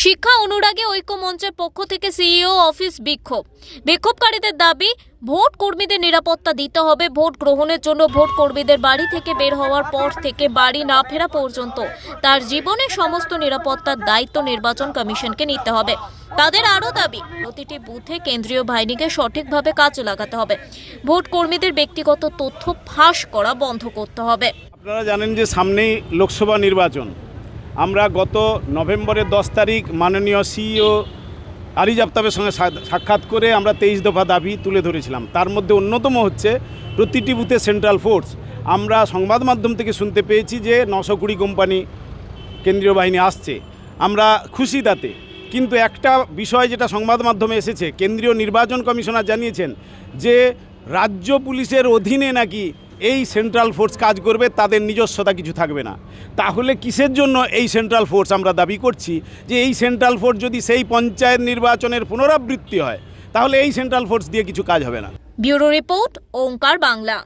শিক্ষা অনুরাগে ঐক্য মঞ্চের পক্ষ থেকে সিইও অফিস বিক্ষোভ। বিক্ষোভকারীদের দাবি, ভোট কর্মীদের নিরাপত্তা দিতে হবে, ভোট গ্রহণের জন্য ভোট কর্মীদের বাড়ি থেকে বের হওয়ার পর থেকে বাড়ি না ফেরা পর্যন্ত। তার জীবনের সমস্ত নিরাপত্তার দায়িত্ব নির্বাচন কমিশনকে নিতে হবে। তাদের আরও দাবি, প্রতিটি বুথে কেন্দ্রীয় বাহিনীকে সঠিকভাবে কাজে লাগাতে হবে। ভোট কর্মীদের ব্যক্তিগত তথ্য ফাঁস করা বন্ধ করতে হবে। আপনারা জানেন যে সামনেই লোকসভা নির্বাচন। আমরা গত নভেম্বরের দশ তারিখ মাননীয় সিইও আরিজ আফতাবের সঙ্গে সাক্ষাৎ করে আমরা তেইশ দফা দাবি তুলে ধরেছিলাম। তার মধ্যে অন্যতম হচ্ছে প্রতিটি বুথে সেন্ট্রাল ফোর্স। আমরা সংবাদ মাধ্যম থেকে শুনতে পেয়েছি যে নশো কুড়ি কোম্পানি কেন্দ্রীয় বাহিনী আসছে। আমরা খুশি তাতে। কিন্তু একটা বিষয় যেটা সংবাদ মাধ্যমে এসেছে, কেন্দ্রীয় নির্বাচন কমিশনার জানিয়েছেন যে রাজ্য পুলিশের অধীনে নাকি এই সেন্ট্রাল ফোর্স কাজ করবে, তাদের নিজস্বতা কিছু থাকবে না। তাহলে কিসের জন্য এই সেন্ট্রাল ফোর্স আমরা দাবি করছি যে এই সেন্ট্রাল ফোর্স যদি সেই পঞ্চায়েত নির্বাচনের পুনরাবৃত্তি হয়, তাহলে এই সেন্ট্রাল ফোর্স দিয়ে কিছু কাজ হবে না। Bureau report, Omkar Bangla.